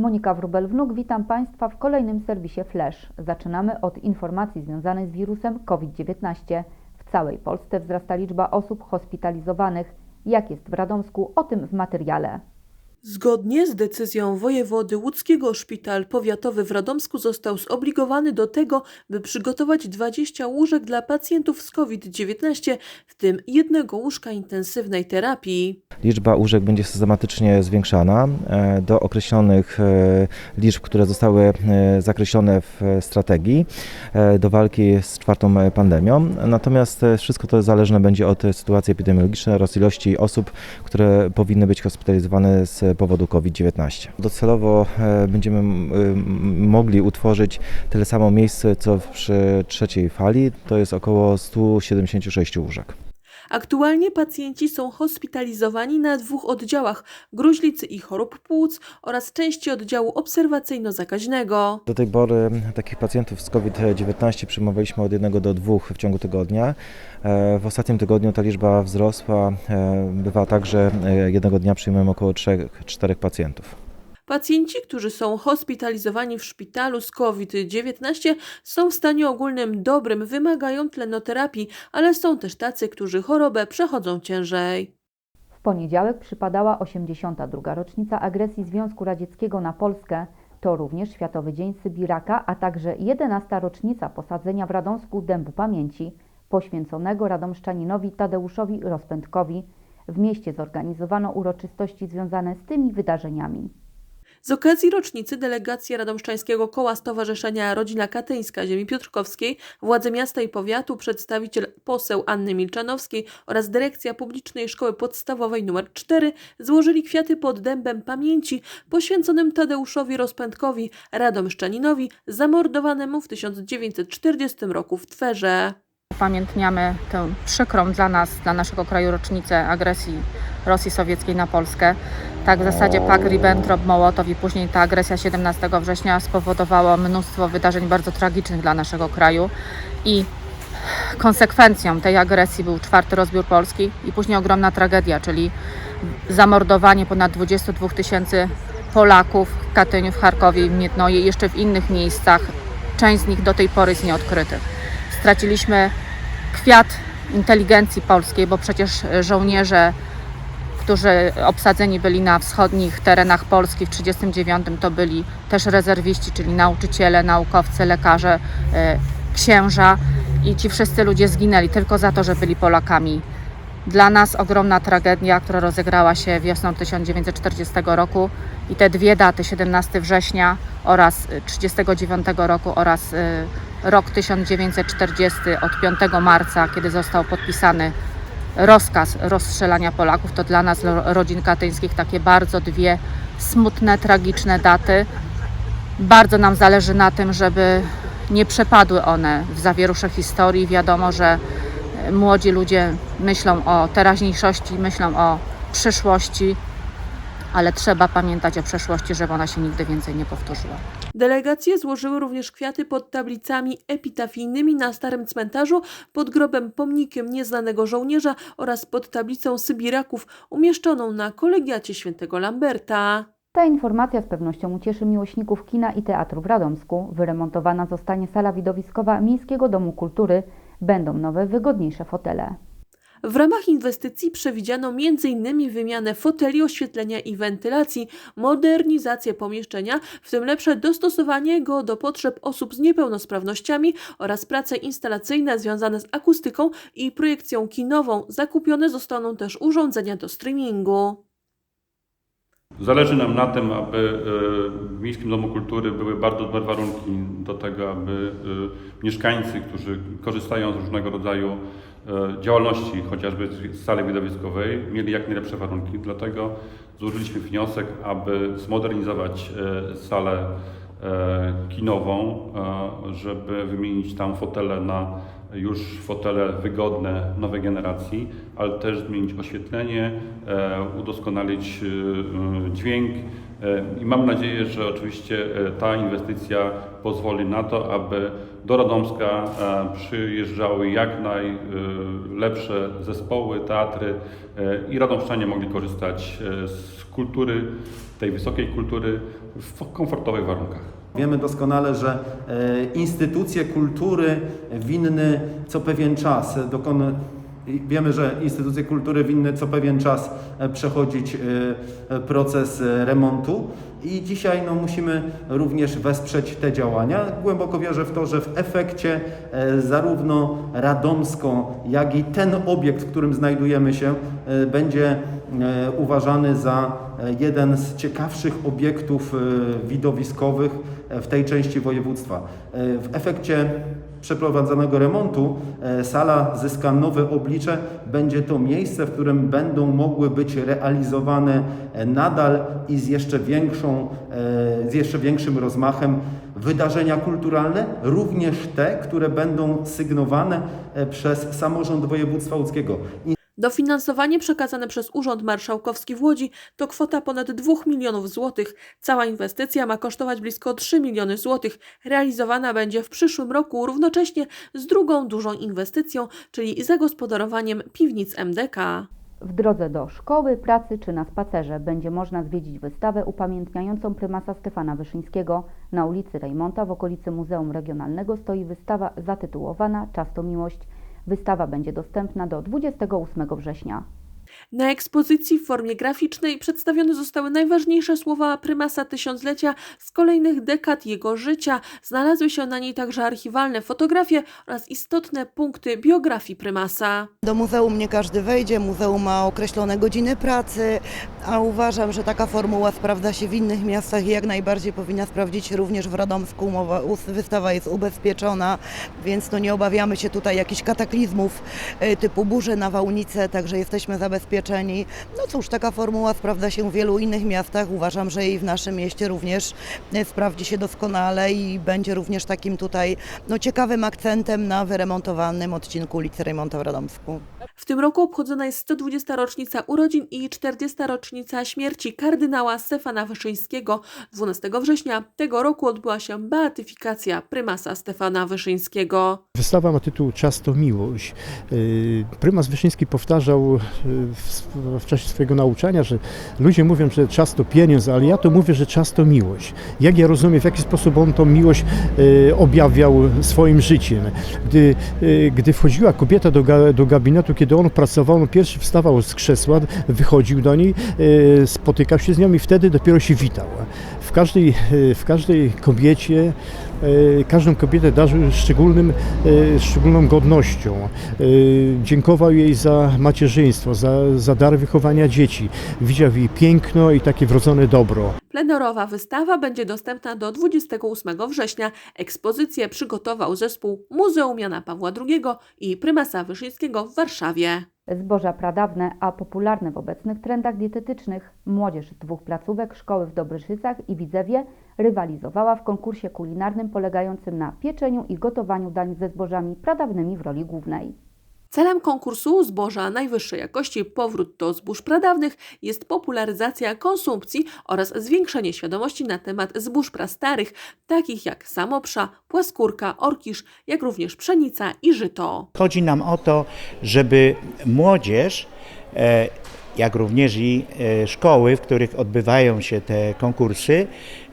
Monika Wrubel-Wnuk, witam Państwa w kolejnym serwisie Flash. Zaczynamy od informacji związanej z wirusem COVID-19. W całej Polsce wzrasta liczba osób hospitalizowanych. Jak jest w Radomsku? O tym w materiale. Zgodnie z decyzją wojewody łódzkiego szpital powiatowy w Radomsku został zobligowany do tego, by przygotować 20 łóżek dla pacjentów z COVID-19, w tym jednego łóżka intensywnej terapii. Liczba łóżek będzie systematycznie zwiększana e, do określonych e, liczb, które zostały e, zakreślone w strategii do walki z czwartą pandemią. Natomiast wszystko to zależne będzie od sytuacji epidemiologicznej oraz ilości osób, które powinny być hospitalizowane z powodu COVID-19. Docelowo e, będziemy mogli utworzyć tyle samo miejsc, co przy trzeciej fali, to jest około 176 łóżek. Aktualnie pacjenci są hospitalizowani na dwóch oddziałach gruźlicy i chorób płuc oraz części oddziału obserwacyjno-zakaźnego. Do tej pory takich pacjentów z COVID-19 przyjmowaliśmy od jednego do dwóch w ciągu tygodnia. E, W ostatnim tygodniu ta liczba wzrosła. E, Bywa tak, że e, jednego dnia przyjmujemy około 3-4 pacjentów. Pacjenci, którzy są hospitalizowani w szpitalu z COVID-19 są w stanie ogólnym dobrym, wymagają tlenoterapii, ale są też tacy, którzy chorobę przechodzą ciężej. W poniedziałek przypadała 82. rocznica agresji Związku Radzieckiego na Polskę. To również Światowy Dzień Sybiraka, a także 11. rocznica posadzenia w Radomsku Dębu Pamięci, poświęconego radomszczaninowi Tadeuszowi Rozpędkowi. W mieście zorganizowano uroczystości związane z tymi wydarzeniami. Z okazji rocznicy delegacja Radomszczańskiego Koła Stowarzyszenia Rodzina Katyńska Ziemi Piotrkowskiej, władze miasta i powiatu, przedstawiciel poseł Anny Milczanowskiej oraz dyrekcja Publicznej Szkoły Podstawowej nr 4 złożyli kwiaty pod dębem pamięci poświęconym Tadeuszowi Rozpędkowi, radomszczaninowi, zamordowanemu w 1940 roku w Twerze. Upamiętniamy tę przykrą dla nas, dla naszego kraju rocznicę agresji Rosji Sowieckiej na Polskę. Tak w zasadzie pakt Ribbentrop-Mołotow i później ta agresja 17 września spowodowało mnóstwo wydarzeń bardzo tragicznych dla naszego kraju i konsekwencją tej agresji był czwarty rozbiór Polski i później ogromna tragedia, czyli zamordowanie ponad 22 tysięcy Polaków w Katyniu, w Charkowie i w Miednoje i jeszcze w innych miejscach. Część z nich do tej pory jest nieodkrytych. Straciliśmy kwiat inteligencji polskiej, bo przecież żołnierze, którzy obsadzeni byli na wschodnich terenach Polski w 1939, to byli też rezerwiści, czyli nauczyciele, naukowcy, lekarze, e, księża i ci wszyscy ludzie zginęli tylko za to, że byli Polakami. Dla nas ogromna tragedia, która rozegrała się wiosną 1940 roku i te dwie daty, 17 września oraz y, 39 roku oraz rok 1940 od 5 marca, kiedy został podpisany rozkaz rozstrzelania Polaków, to dla nas, rodzin katyńskich, takie bardzo dwie smutne, tragiczne daty. Bardzo nam zależy na tym, żeby nie przepadły one w zawierusze historii. Wiadomo, że e, młodzi ludzie myślą o teraźniejszości, myślą o przyszłości, ale trzeba pamiętać o przeszłości, żeby ona się nigdy więcej nie powtórzyła. Delegacje złożyły również kwiaty pod tablicami epitafijnymi na starym cmentarzu, pod grobem pomnikiem nieznanego żołnierza oraz pod tablicą Sybiraków umieszczoną na kolegiacie świętego Lamberta. Ta informacja z pewnością ucieszy miłośników kina i teatru w Radomsku. Wyremontowana zostanie sala widowiskowa Miejskiego Domu Kultury. Będą nowe, wygodniejsze fotele. W ramach inwestycji przewidziano m.in. wymianę foteli, oświetlenia i wentylacji, modernizację pomieszczenia, w tym lepsze dostosowanie go do potrzeb osób z niepełnosprawnościami oraz prace instalacyjne związane z akustyką i projekcją kinową. Zakupione zostaną też urządzenia do streamingu. Zależy nam na tym, aby e, w Miejskim Domu Kultury były bardzo dobre warunki do tego, aby e, mieszkańcy, którzy korzystają z różnego rodzaju e, działalności, chociażby z sali widowiskowej, mieli jak najlepsze warunki. Dlatego złożyliśmy wniosek, aby zmodernizować salę kinową, żeby wymienić tam fotele na już fotele wygodne nowej generacji, ale też zmienić oświetlenie, e, udoskonalić e, dźwięk e, i mam nadzieję, że oczywiście ta inwestycja pozwoli na to, aby do Radomska przyjeżdżały jak najlepsze zespoły, teatry i radomszczanie mogli korzystać z kultury, tej wysokiej kultury w komfortowych warunkach. Wiemy doskonale, że e, instytucje kultury winny co pewien czas dokon- Wiemy, że instytucje kultury winny co pewien czas e, przechodzić e, e, proces remontu i dzisiaj no, musimy również wesprzeć te działania. Głęboko wierzę w to, że w efekcie zarówno Radomsko, jak i ten obiekt, w którym znajdujemy się, będzie uważany za jeden z ciekawszych obiektów widowiskowych w tej części województwa. W efekcie przeprowadzonego remontu e, sala zyska nowe oblicze. Będzie to miejsce, w którym będą mogły być realizowane e, nadal i z jeszcze większą, e, z jeszcze większym rozmachem wydarzenia kulturalne, również te, które będą sygnowane przez samorząd województwa łódzkiego. Dofinansowanie przekazane przez Urząd Marszałkowski w Łodzi to kwota ponad 2 milionów złotych. Cała inwestycja ma kosztować blisko 3 miliony złotych. Realizowana będzie w przyszłym roku równocześnie z drugą dużą inwestycją, czyli zagospodarowaniem piwnic MDK. W drodze do szkoły, pracy czy na spacerze będzie można zwiedzić wystawę upamiętniającą prymasa Stefana Wyszyńskiego. Na ulicy Rejmonta w okolicy Muzeum Regionalnego stoi wystawa zatytułowana Czas to miłość. Wystawa będzie dostępna do 28 września. Na ekspozycji w formie graficznej przedstawione zostały najważniejsze słowa prymasa tysiąclecia z kolejnych dekad jego życia. Znalazły się na niej także archiwalne fotografie oraz istotne punkty biografii prymasa. Do muzeum nie każdy wejdzie, muzeum ma określone godziny pracy, a uważam, że taka formuła sprawdza się w innych miastach i jak najbardziej powinna sprawdzić się również w Radomsku. Umowa, wystawa jest ubezpieczona, więc no nie obawiamy się tutaj jakichś kataklizmów e, typu burze, nawałnice, także jesteśmy zabezpieczeni. No cóż, taka formuła sprawdza się w wielu innych miastach. Uważam, że i w naszym mieście również e, sprawdzi się doskonale i będzie również takim tutaj no, ciekawym akcentem na wyremontowanym odcinku ulicy Rejmonta w Radomsku. W tym roku obchodzona jest 120. rocznica urodzin i 40. rocznica śmierci kardynała Stefana Wyszyńskiego. 12 września tego roku odbyła się beatyfikacja prymasa Stefana Wyszyńskiego. Wystawa ma tytuł Czas to miłość. Yy, Prymas Wyszyński powtarzał yy, w, czasie swojego nauczania, że ludzie mówią, że czas to pieniądz, ale ja to mówię, że czas to miłość. Jak ja rozumiem, w jaki sposób on tą miłość yy, objawiał swoim życiem. Gdy, gdy wchodziła kobieta do, do gabinetu, kiedy on pracował, on pierwszy wstawał z krzesła, wychodził do niej, yy, spotykał się z nią i wtedy dopiero się witał. W każdej, yy, w każdej kobiecie E, każdą kobietę darzył szczególnym, e, szczególną godnością. E, Dziękował jej za macierzyństwo, za, za dar wychowania dzieci. Widział jej piękno i takie wrodzone dobro. Plenerowa wystawa będzie dostępna do 28 września. Ekspozycję przygotował zespół Muzeum Jana Pawła II i prymasa Wyszyńskiego w Warszawie. Zboża pradawne, a popularne w obecnych trendach dietetycznych. Młodzież z dwóch placówek szkoły w Dobryszycach i Widzewie rywalizowała w konkursie kulinarnym polegającym na pieczeniu i gotowaniu dań ze zbożami pradawnymi w roli głównej. Celem konkursu zboża najwyższej jakości Powrót do zbóż pradawnych jest popularyzacja konsumpcji oraz zwiększenie świadomości na temat zbóż prastarych, takich jak samopsza, płaskórka, orkisz, jak również pszenica i żyto. Chodzi nam o to, żeby młodzież, e, jak również i e, szkoły, w których odbywają się te konkursy,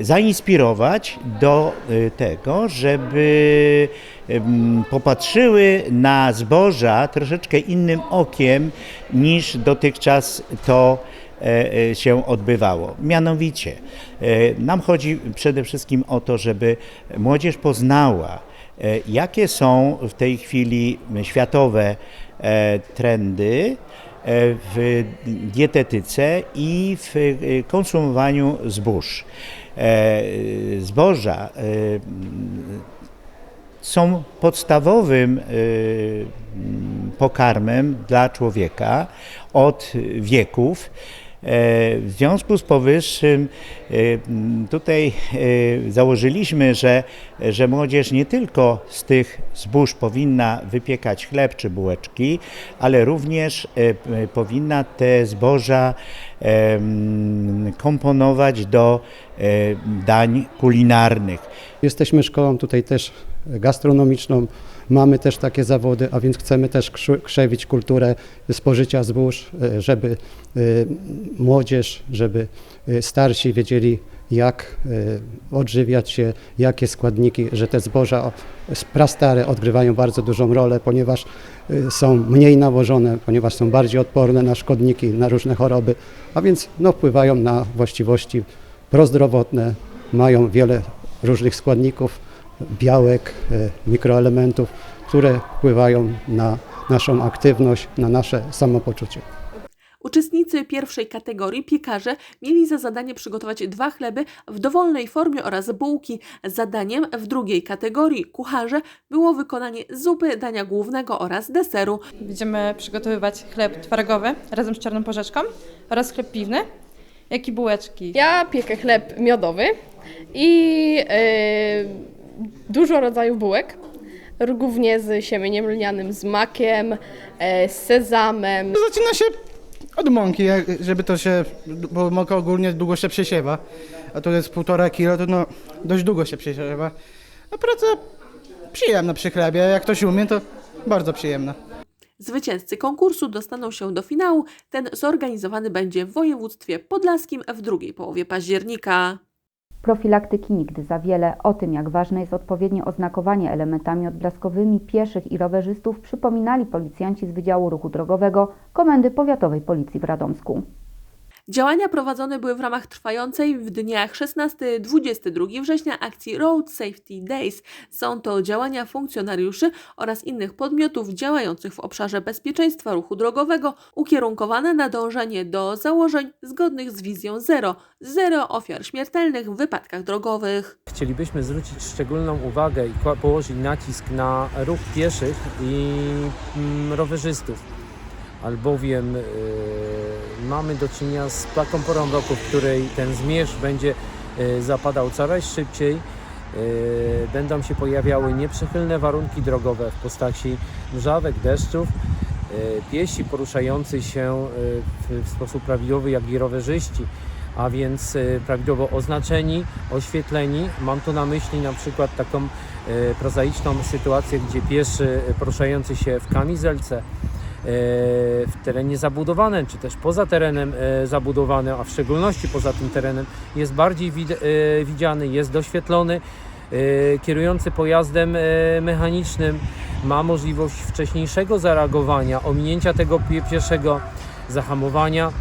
zainspirować do e, tego, żeby popatrzyły na zboża troszeczkę innym okiem niż dotychczas to e, się odbywało. Mianowicie, nam chodzi przede wszystkim o to, żeby młodzież poznała, jakie są w tej chwili światowe trendy w dietetyce i w e, konsumowaniu zbóż. E, Zboża e, są podstawowym pokarmem dla człowieka od wieków. E, W związku z powyższym mm, tutaj y, założyliśmy, że, że młodzież nie tylko z tych zbóż powinna wypiekać chleb czy bułeczki, ale również e, powinna te zboża komponować do e, dań kulinarnych. Jesteśmy szkołą tutaj też gastronomiczną, mamy też takie zawody, a więc chcemy też krzewić kulturę spożycia zbóż, e, żeby e, młodzież, żeby starsi wiedzieli jak e, odżywiać się, jakie składniki, że te zboża prastare odgrywają bardzo dużą rolę, ponieważ e, są mniej nawożone, ponieważ są bardziej odporne na szkodniki, na różne choroby, a więc no, wpływają na właściwości prozdrowotne, mają wiele różnych składników, białek, e, mikroelementów, które wpływają na naszą aktywność, na nasze samopoczucie. Uczestnicy pierwszej kategorii, piekarze, mieli za zadanie przygotować dwa chleby w dowolnej formie oraz bułki. Zadaniem w drugiej kategorii, kucharze, było wykonanie zupy, dania głównego oraz deseru. Będziemy przygotowywać chleb twarogowy razem z czarną porzeczką oraz chleb piwny, jak i bułeczki. Ja piekę chleb miodowy i e, dużo rodzajów bułek, głównie z siemieniem lnianym, z makiem, e, z sezamem. Zaczyna się od mąki, żeby to się, bo mąka ogólnie długo się przesiewa, a to jest półtora kilo, to no dość długo się przesiewa. A praca przyjemna przy chlebie, jak ktoś umie, to bardzo przyjemna. Zwycięzcy konkursu dostaną się do finału. Ten zorganizowany będzie w województwie podlaskim w drugiej połowie października. Profilaktyki nigdy za wiele. O tym, jak ważne jest odpowiednie oznakowanie elementami odblaskowymi pieszych i rowerzystów, przypominali policjanci z Wydziału Ruchu Drogowego Komendy Powiatowej Policji w Radomsku. Działania prowadzone były w ramach trwającej w dniach 16-22 września akcji Road Safety Days. Są to działania funkcjonariuszy oraz innych podmiotów działających w obszarze bezpieczeństwa ruchu drogowego, ukierunkowane na dążenie do założeń zgodnych z wizją zero, zero ofiar śmiertelnych w wypadkach drogowych. Chcielibyśmy zwrócić szczególną uwagę i położyć nacisk na ruch pieszych i mm, rowerzystów, albowiem y, mamy do czynienia z taką porą roku, w której ten zmierzch będzie y, zapadał coraz szybciej. y, Będą się pojawiały nieprzychylne warunki drogowe w postaci mrzawek, deszczów. y, Piesi poruszający się y, w, sposób prawidłowy, jak i rowerzyści a więc y, prawidłowo oznaczeni, oświetleni. Mam tu na myśli na przykład taką y, prozaiczną sytuację, gdzie pieszy poruszający się w kamizelce w terenie zabudowanym, czy też poza terenem y, zabudowanym, a w szczególności poza tym terenem, jest bardziej y, widziany, jest doświetlony. Kierujący pojazdem mechanicznym ma możliwość wcześniejszego zareagowania, ominięcia tego pie- pieszego, zahamowania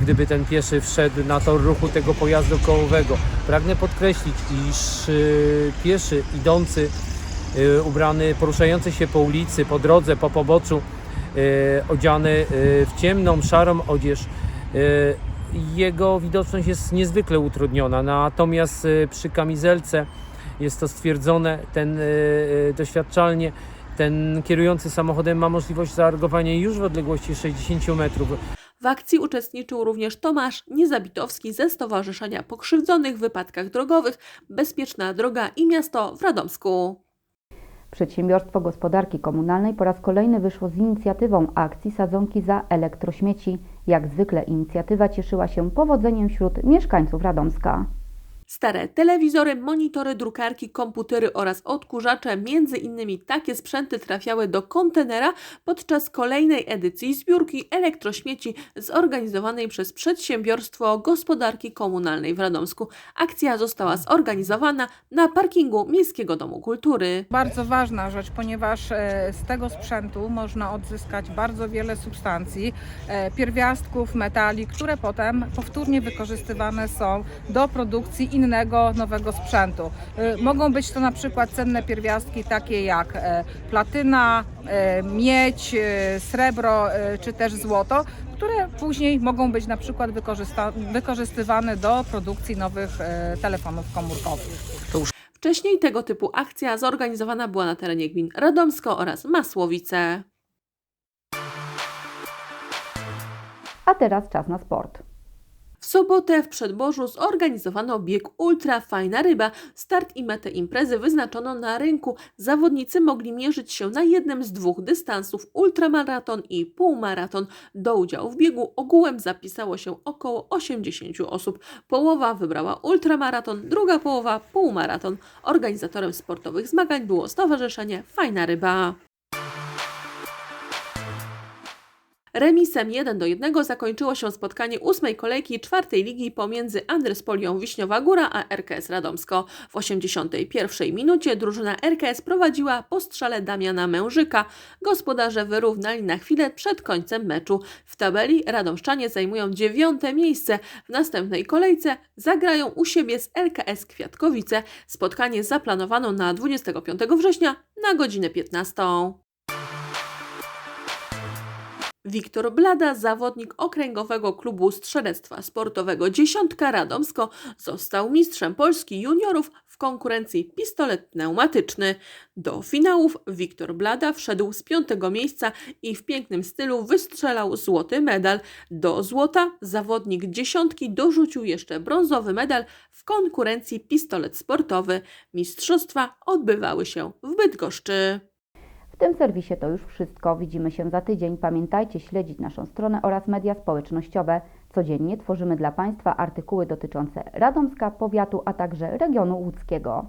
gdyby ten pieszy wszedł na tor ruchu tego pojazdu kołowego. Pragnę podkreślić, iż pieszy idący, ubrany, poruszający się po ulicy, po drodze, po poboczu, odziany y, w ciemną, szarą odzież, y, jego widoczność jest niezwykle utrudniona. Natomiast y, przy kamizelce jest to stwierdzone, ten y, y, doświadczalnie ten kierujący samochodem ma możliwość zareagowania już w odległości 60 metrów. W akcji uczestniczył również Tomasz Niezabitowski ze Stowarzyszenia Pokrzywdzonych w Wypadkach Drogowych Bezpieczna Droga i Miasto w Radomsku. Przedsiębiorstwo Gospodarki Komunalnej po raz kolejny wyszło z inicjatywą akcji Sadzonki za elektrośmieci. Jak zwykle inicjatywa cieszyła się powodzeniem wśród mieszkańców Radomska. Stare telewizory, monitory, drukarki, komputery oraz odkurzacze, między innymi takie sprzęty trafiały do kontenera podczas kolejnej edycji zbiórki elektrośmieci zorganizowanej przez Przedsiębiorstwo Gospodarki Komunalnej w Radomsku. Akcja została zorganizowana na parkingu Miejskiego Domu Kultury. Bardzo ważna rzecz, ponieważ e, z tego sprzętu można odzyskać bardzo wiele substancji, e, pierwiastków, metali, które potem powtórnie wykorzystywane są do produkcji innego nowego sprzętu. E, Mogą być to na przykład cenne pierwiastki takie jak e, platyna, e, miedź, e, srebro czy też złoto, które później mogą być na przykład wykorzystywane do produkcji nowych telefonów komórkowych. Wcześniej tego typu akcja zorganizowana była na terenie gmin Radomsko oraz Masłowice. A teraz czas na sport. Sobotę w Przedborzu zorganizowano bieg Ultra Fajna Ryba. Start i metę imprezy wyznaczono na rynku. Zawodnicy mogli mierzyć się na jednym z dwóch dystansów ultramaraton i półmaraton. Do udziału w biegu ogółem zapisało się około 80 osób. Połowa wybrała ultramaraton, druga połowa półmaraton. Organizatorem sportowych zmagań było Stowarzyszenie Fajna Ryba. Remisem 1 do 1 zakończyło się spotkanie ósmej kolejki czwartej ligi pomiędzy Andrespolią Wiśniowa Góra a RKS Radomsko. W 81 minucie drużyna RKS prowadziła po strzale Damiana Mężyka. Gospodarze wyrównali na chwilę przed końcem meczu. W tabeli Radomszczanie zajmują dziewiąte miejsce. W następnej kolejce zagrają u siebie z LKS Kwiatkowice. Spotkanie zaplanowano na 25 września na godzinę 15. Wiktor Blada, zawodnik okręgowego klubu strzelectwa sportowego Dziesiątka Radomsko, został mistrzem Polski juniorów w konkurencji pistolet pneumatyczny. Do finałów Wiktor Blada wszedł z piątego miejsca i w pięknym stylu wystrzelał złoty medal. Do złota zawodnik dziesiątki dorzucił jeszcze brązowy medal w konkurencji pistolet sportowy. Mistrzostwa odbywały się w Bydgoszczy. Tym serwisie to już wszystko. Widzimy się za tydzień. Pamiętajcie śledzić naszą stronę oraz media społecznościowe. Codziennie tworzymy dla Państwa artykuły dotyczące Radomska, powiatu, a także regionu łódzkiego.